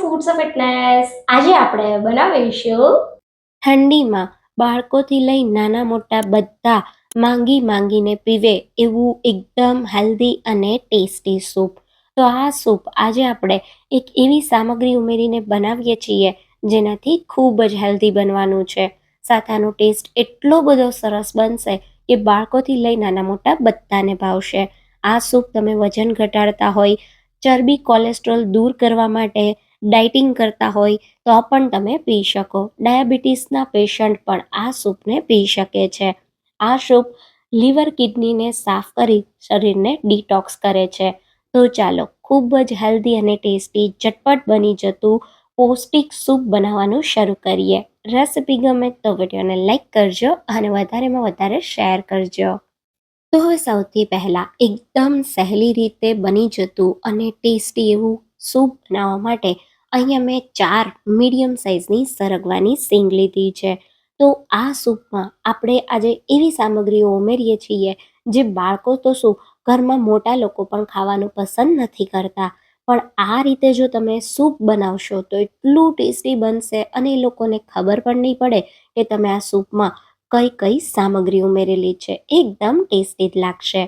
Foods of fitness આજે આપણે બનાવીશું ઠંડીમાં બાળકોથી લઈ નાના મોટા બધા માંગી માંગીને પીવે એવું એકદમ હેલ્ધી અને ટેસ્ટી સૂપ તો આ સૂપ આજે આપણે એક એવી સામગ્રી ઉમેરીને બનાવીએ છીએ જેનાથી ખૂબ જ હેલ્ધી બનવાનું છે. સાથાનો ટેસ્ટ એટલો બધો સરસ બનશે કે બાળકોથી લઈ નાના મોટા બધાને ભાવશે. આ સૂપ તમે વજન ઘટાડતા હોય, ચરબી કોલેસ્ટ્રોલ દૂર કરવા માટે ડાયટિંગ કરતા હોય તો પણ તમે પી શકો. ડાયાબિટીસના પેશન્ટ પણ આ સૂપને પી શકે છે. આ સૂપ લીવર કિડનીને સાફ કરી શરીરને ડિટોક્સ કરે છે. તો ચાલો, ખૂબ જ હેલ્ધી અને ટેસ્ટી, ઝટપટ બની જતું પૌષ્ટિક સૂપ બનાવવાનું શરૂ કરીએ. રેસિપી ગમે તો વિડીયોને લાઇક કરજો અને વધારેમાં વધારે શેર કરજો. તો હવે સૌથી પહેલાં એકદમ સહેલી રીતે બની જતું અને ટેસ્ટી એવું સૂપ બનાવવા માટે અહીંયા મેં ચાર મીડિયમ સાઇઝની સરગવાની સીંગ લીધી છે. તો આ સૂપમાં આપણે આજે એવી સામગ્રીઓ ઉમેરીએ છીએ જે બાળકો તો શું ઘરમાં મોટા લોકો પણ ખાવાનું પસંદ નથી કરતા, પણ આ રીતે જો તમે સૂપ બનાવશો તો એટલું ટેસ્ટી બનશે અને એ લોકોને ખબર પણ નહીં પડે કે તમે આ સૂપમાં કઈ કઈ સામગ્રી ઉમેરેલી છે. એકદમ ટેસ્ટી જ લાગશે.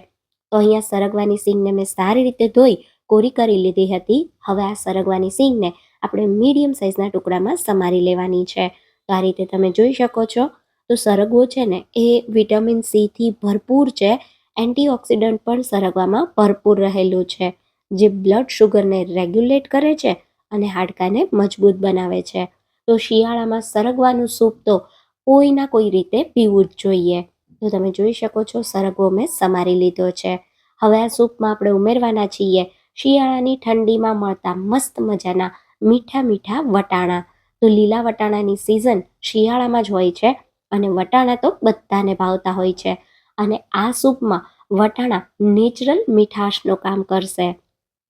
તો અહીંયા સરગવાની સીંગને મેં સારી રીતે ધોઈ, કોરી કરી લીધી હતી. હવે આ સરગવાની સીંગને આપણે મીડિયમ સાઇઝના ટુકડામાં સમારી લેવાની છે. તો આ રીતે તમે જોઈ શકો છો. તો સરગવો છે ને, એ વિટામિન સીથી ભરપૂર છે. એન્ટીઓક્સિડન્ટ પણ સરગવામાં ભરપૂર રહેલું છે. જે બ્લડ શુગરને રેગ્યુલેટ કરે છે અને હાડકાને મજબૂત બનાવે છે. તો શિયાળામાં સરગવાનું સૂપ તો કોઈના કોઈ રીતે પીવું જ જોઈએ. તો તમે જોઈ શકો છો, સરગવો મેં સમારી લીધો છે. હવે આ સૂપમાં આપણે ઉમેરવાના છીએ. શિયાળાની ઠંડીમાં મળતા મસ્ત મજાના મીઠા મીઠા વટાણા. તો લીલા વટાણાની સિઝન શિયાળામાં જ હોય છે અને વટાણા તો બધાને ભાવતા હોય છે. અને આ સૂપમાં વટાણા નેચરલ મીઠાશનું કામ કરશે.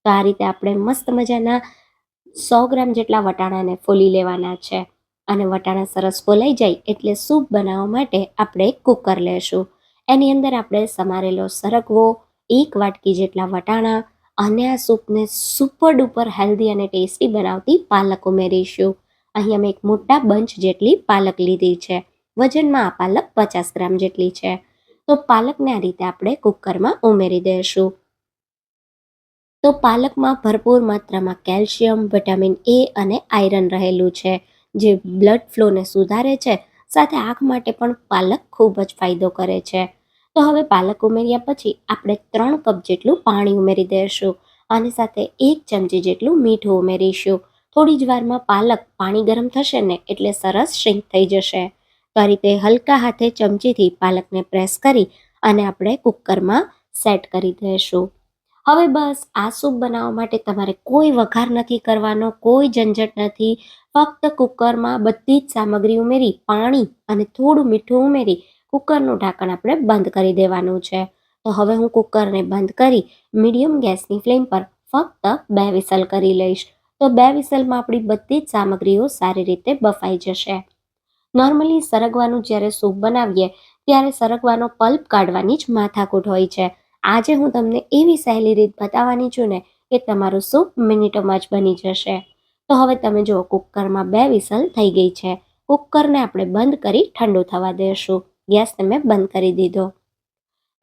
તો આ રીતે આપણે મસ્ત મજાના સો ગ્રામ જેટલા વટાણાને ફોલી લેવાના છે. અને વટાણા સરસ ફોલાઈ જાય એટલે સૂપ બનાવવા માટે આપણે કુકર લેશું. એની અંદર આપણે સમારેલો સરગવો, એક વાટકી જેટલા વટાણા અને આ સૂપને સુપર ડુપર હેલ્ધી અને ટેસ્ટી બનાવતી પાલક ઉમેરીશું અહીંયા મેં એક મોટા બંચ જેટલી પાલક લીધી છે. વજનમાં આ પાલક પચાસ ગ્રામ જેટલી છે. તો પાલકને આ રીતે આપણે કુકરમાં ઉમેરી દઈશું તો પાલકમાં ભરપૂર માત્રામાં કેલ્શિયમ, વિટામિન એ અને આયરન રહેલું છે, જે બ્લડ ફ્લોને સુધારે છે, સાથે આંખ માટે પણ પાલક ખૂબ જ ફાયદો કરે છે. તો હવે પાલક ઉમેર્યા પછી આપણે ત્રણ કપ જેટલું પાણી ઉમેરી દઈશું અને સાથે એક ચમચી જેટલું મીઠું ઉમેરીશું. થોડી જ વારમાં પાલક પાણી ગરમ થશે ને એટલે સરસ શ્રિંક થઈ જશે. તો આ રીતે હલકા હાથે ચમચીથી પાલકને પ્રેસ કરી અને આપણે કુકરમાં સેટ કરી દઈશું હવે બસ આ સૂપ બનાવવા માટે તમારે કોઈ વઘાર નથી કરવાનો, કોઈ ઝંઝટ નથી. ફક્ત કુકરમાં બધી જ સામગ્રી ઉમેરી, પાણી અને થોડું મીઠું ઉમેરી કુકરનું ઢાંકણ આપણે બંધ કરી દેવાનું છે. તો હવે હું કુકરને બંધ કરી મીડિયમ ગેસની ફ્લેમ પર ફક્ત બે વિસલ કરી લઈશ. તો બે વિસલમાં આપણી બધી જ સામગ્રીઓ સારી રીતે બફાઈ જશે. નોર્મલી સરગવાનું જ્યારે સૂપ બનાવીએ, ત્યારે સરગવાનો પલ્પ કાઢવાની જ માથાકૂટ હોય છે. આજે હું તમને એવી સહેલી રીત બતાવવાની છું ને કે તમારું સૂપ મિનિટોમાં જ બની જશે. તો હવે તમે જુઓ, કુકરમાં બે વિસલ થઈ ગઈ છે. કુકરને આપણે બંધ કરી ઠંડુ થવા દઈશું ગેસને મેં બંધ કરી દીધો.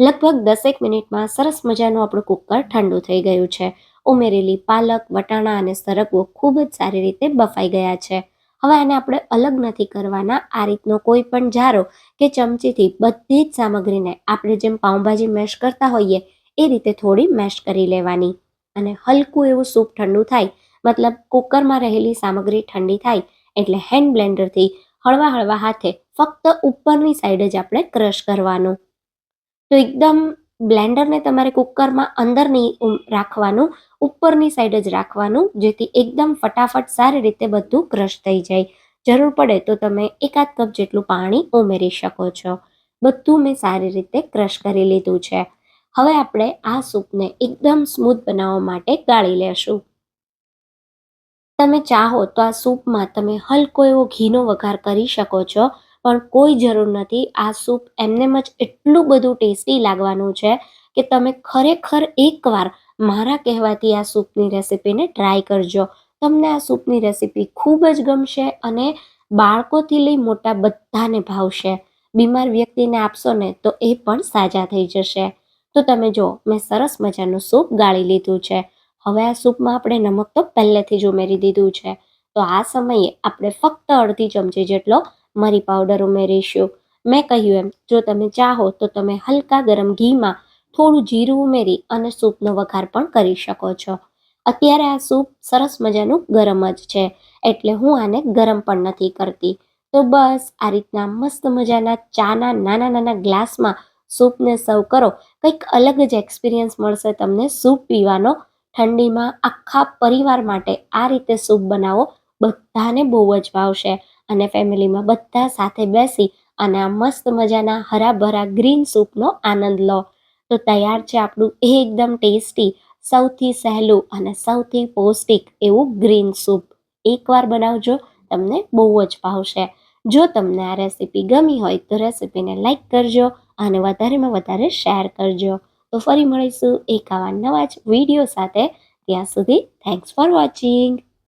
લગભગ દસેક મિનિટમાં સરસ મજાનું આપણું કુકર ઠંડુ થઈ ગયું છે. ઉમેરેલી પાલક, વટાણા અને સરગવો ખૂબ જ સારી રીતે બફાઈ ગયા છે. હવે આને આપણે અલગ નથી કરવાના. આ રીતનો કોઈ પણ જારો કે ચમચીથી બધી જ સામગ્રીને આપણે જેમ પાઉંભાજી મેશ કરતા હોઈએ, એ રીતે થોડી મેશ કરી લેવાની. અને હલકું એવું સૂપ ઠંડુ થાય, મતલબ કુકરમાં રહેલી સામગ્રી ઠંડી થાય, એટલે હેન્ડ બ્લેન્ડરથી હળવા હળવા હાથે ફક્ત ઉપરની સાઈડ જ આપણે ક્રશ કરવાનું. તો એકદમ બ્લેન્ડરને તમારે કુકરમાં અંદર નહીં રાખવાનું, ઉપરની સાઈડ જ રાખવાનું, જેથી એકદમ ફટાફટ સારી રીતે બધું ક્રશ થઈ જાય. જરૂર પડે તો તમે એકાદ કપ જેટલું પાણી ઉમેરી શકો છો. બધું મેં સારી રીતે ક્રશ કરી લીધું છે. હવે આપણે આ સૂપને એકદમ સ્મૂથ બનાવવા માટે ગાળી લેશું. તમે ચાહો તો આ સૂપમાં તમે હલકો એવો ઘીનો વઘાર કરી શકો છો. પણ કોઈ જરૂર નથી. આ સૂપ એમનેમ જ એટલું બધું ટેસ્ટી લાગવાનું છે કે તમે ખરેખર એકવાર મારા કહેવાથી આ સૂપની રેસિપીને ટ્રાય કરજો. તમને આ સૂપની રેસીપી ખૂબ જ ગમશે અને બાળકોથી લઈ મોટા બધાને ભાવશે. બીમાર વ્યક્તિને આપશો ને તો એ પણ સાજા થઈ જશે. તો તમે જો, મેં સરસ મજાનું સૂપ ગાળી લીધું છે. હવે આ સૂપમાં આપણે નમક તો પહેલેથી જ ઉમેરી દીધું છે. તો આ સમયે આપણે ફક્ત અડધી ચમચી જેટલો મરી પાવડર ઉમેરીશું. મેં કહ્યું એમ, જો તમે ચાહો તો તમે હલકા ગરમ ઘીમાં થોડું જીરું ઉમેરી અને સૂપનો વઘાર પણ કરી શકો છો. અત્યારે આ સૂપ સરસ મજાનું ગરમ જ છે, એટલે હું આને ગરમ પણ નથી કરતી. તો બસ, આ રીતના મસ્ત મજાના ચાના નાના નાના ગ્લાસમાં સૂપને સર્વ કરો. કંઈક અલગ જ એક્સપિરિયન્સ મળશે તમને સૂપ પીવાનો. ઠંડીમાં આખા પરિવાર માટે આ રીતે સૂપ બનાવો, બધાને બહુ જ ભાવશે. અને ફેમિલીમાં બધા સાથે બેસી અને આ મસ્ત મજાના હરાભરા ગ્રીન સૂપનો આનંદ લો. તો તૈયાર છે આપણું એકદમ ટેસ્ટી, સૌથી સહેલું અને સૌથી પૌષ્ટિક એવું ગ્રીન સૂપ. એકવાર બનાવજો, તમને બહુ જ ભાવશે. જો તમને આ રેસીપી ગમી હોય તો રેસીપીને લાઇક કરજો અને વધારેમાં વધારે શેર કરજો. તો ફરી મળીશું એક આવા નવા જ વીડિયો સાથે. ત્યાં સુધી થેન્ક્સ ફોર વોચિંગ